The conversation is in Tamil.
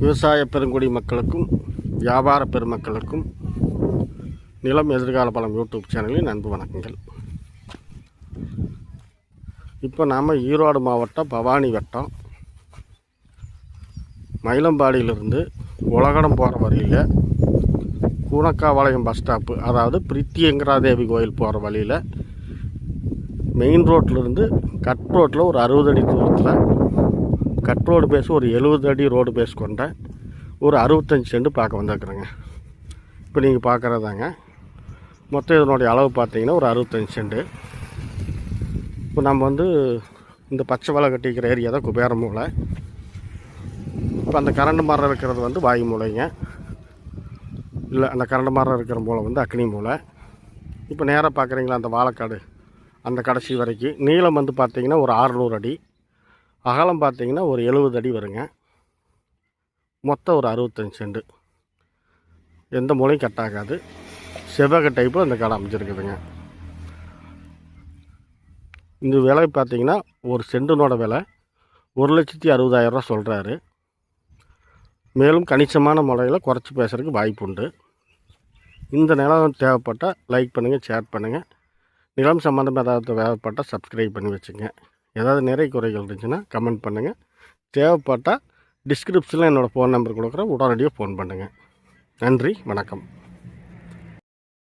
விவசாய பெருங்குடி மக்களுக்கும் வியாபார பெருமக்களுக்கும் நிலம் எதிர்கால பலம் யூடியூப் சேனலில் அன்பு வணக்கங்கள். இப்போ நாம் ஈரோடு மாவட்டம் பவானி வட்டம். மயிலம்பாடியிலிருந்து உலகடம் போகிற வழியில் கூனக்காவாளையம் பஸ் ஸ்டாப்பு அதாவது பிரித்தியங்கராதேவி கோயில் போகிற வழியில் மெயின் ரோட்டிலிருந்து கட் ரோட்டில் ஒரு அறுபது அடி தூரத்தில் கட் ரோடு பேஸ் ஒரு எழுபது அடி ரோடு பேஸ் கொண்ட ஒரு அறுபத்தஞ்சு செண்டு பார்க்க வந்திருக்குறேங்க. இப்போ நீங்கள் பார்க்குறதாங்க. மொத்தம் இதனுடைய அளவு பார்த்தீங்கன்னா ஒரு அறுபத்தஞ்சு செண்டு. இப்போ நம்ம வந்து இந்த பச்சை வலை கட்டிக்கிற ஏரியா தான் குபேர மூலை இப்போ அந்த கரண்ட் மரம் இருக்கிறது வந்து வாயு மூலைங்க இல்லை அந்த கரண்ட் மரம் இருக்கிற மூளை வந்து அக்னி மூலை இப்போ நேராக பார்க்குறீங்களா அந்த வாழைக்காடு அந்த கடைசி வரைக்கும். நீளம் வந்து பார்த்திங்கன்னா ஒரு 600 அடி. அகலம் பார்த்தீங்கன்னா ஒரு எழுபது அடி வருங்க. மொத்தம் ஒரு அறுபத்தஞ்சு செண்டு. எந்த மூலையும் கட் ஆகாது. செவ்வக டைப்பில் அந்த கடை அமைச்சிருக்குதுங்க இந்த விலை பார்த்தீங்கன்னா ஒரு சென்டினோட விலை. ஒரு லட்சத்தி அறுபதாயிரரூவா சொல்கிறாரு மேலும் கணிசமான முறையில் குறைச்சி பேசுகிறதுக்கு வாய்ப்பு உண்டு. இந்த நிலம் தேவைப்பட்டால் லைக் பண்ணுங்கள் ஷேர் பண்ணுங்கள் நிலம் சம்மந்தமாக ஏதாவது தேவைப்பட்டால் சப்ஸ்கிரைப் பண்ணி வச்சுங்க. ஏதாவது நிறை குறைகள் இருந்துச்சுன்னா கமெண்ட் பண்ணுங்கள் தேவைப்பட்டால் டிஸ்கிரிப்ஷனில் என்னோடய ஃபோன் நம்பர் கொடுக்குறேன். உடனடியாக ஃபோன் பண்ணுங்கள் நன்றி வணக்கம்.